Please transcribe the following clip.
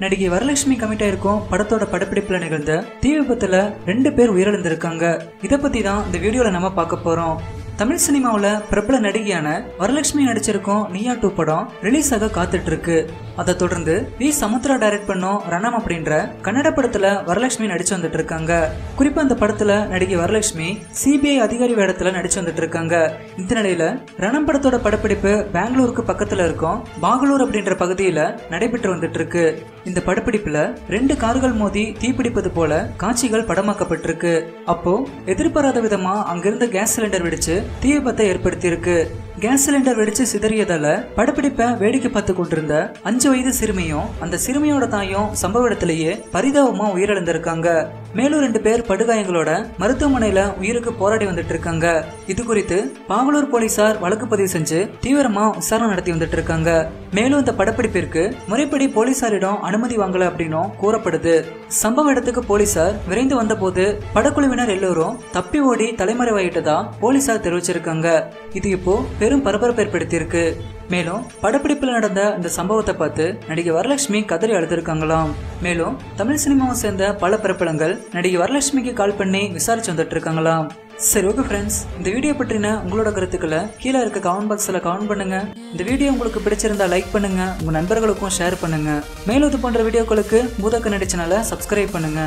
நடிகை வரலட்சுமி கமிட் ஆயிருக்கும் படத்தோட படப்பிடிப்புல நிகழ்ந்த தீ விபத்துல ரெண்டு பேர் உயிரிழந்திருக்காங்க. இத பத்தி தான் இந்த வீடியோல நம்ம பார்க்க போறோம். தமிழ் சினிமாவில் பிரபல நடிகையான வரலட்சுமி நடிச்சிருக்கும் நீயா டூ படம் ரிலீஸ் ஆக காத்துட்டு இருக்கு அதை தொடர்ந்து வி. சமுத்ரா டைரக்ட் பண்ணும் ரணம் அப்படின்ற கன்னட படத்துல வரலட்சுமி நடிச்சு வந்துட்டு இருக்காங்க குறிப்பா அந்த படத்துல நடிகை வரலட்சுமி சிபிஐ அதிகாரி வேடத்துல நடிச்சு வந்துட்டு இருக்காங்க இந்த நிலையில ரணம் படத்தோட படப்பிடிப்பு பெங்களூருக்கு பக்கத்துல இருக்கும் பாகலூர் அப்படின்ற பகுதியில நடைபெற்று வந்துட்டு இருக்கு இந்த படப்பிடிப்புல ரெண்டு கார்கள் மோதி தீப்பிடிப்பது போல காட்சிகள் படமாக்கப்பட்டிருக்கு. அப்போ எதிர்பாராத விதமா அங்கிருந்த கேஸ் சிலிண்டர் வெடிச்சு தீ விபத்தை ஏற்படுத்தியிருக்கு. கேஸ் சிலிண்டர் வெடிச்சு சிதறியதால படப்பிடிப்பை வேடிக்கை பார்த்து கொண்டிருந்த அஞ்சு வயது சிறுமியும் அந்த சிறுமியோட தாயும் சம்பவ இடத்திலேயே பரிதாபமா உயிரிழந்திருக்காங்க. மேலும் ரெண்டு பேர் படுகாயங்களோட மருத்துவமனையில உயிருக்கு போராடி வந்துட்டு இருக்காங்க இது குறித்து பாவலூர் போலீசார் வழக்கு பதிவு செஞ்சு தீவிரமா விசாரணை நடத்தி வந்துட்டு இருக்காங்க மேலும் இந்த படப்பிடிப்பிற்கு முறைப்படி போலீசாரிடம் அனுமதி வாங்கல அப்படின்னும் கூறப்படுது. சம்பவ இடத்துக்கு போலீசார் விரைந்து வந்தபோது படக்குழுவினர் எல்லோரும் தப்பி ஓடி தலைமறைவாயிட்டதா போலீசார் தெரிவிச்சிருக்காங்க. இது இப்போ பெரும் பரபரப்பு ஏற்படுத்தியிருக்கு. மேலும் படப்பிடிப்பில் நடந்த இந்த சம்பவத்தை பார்த்து நடிகை வரலட்சுமி கதறி அழுதிருக்காங்களாம். மேலும் தமிழ் சினிமாவை சேர்ந்த பல பிரபலங்கள் நடிகை வரலட்சுமிக்கு கால் பண்ணி விசாரிச்சு வந்துட்டு இருக்காங்களாம். சரி ஓகே ஃப்ரெண்ட்ஸ் இந்த வீடியோ பற்றின உங்களோட கருத்துக்களை கீழே இருக்க கமெண்ட் பாக்ஸில் கமெண்ட் பண்ணுங்க. இந்த வீடியோ உங்களுக்கு பிடிச்சிருந்தா லைக் பண்ணுங்க. உங்க நண்பர்களுக்கும் ஷேர் பண்ணுங்க. மேலும் இது போன்ற வீடியோக்களுக்கு பூதக்க நடிச்சனால சப்ஸ்கிரைப் பண்ணுங்க.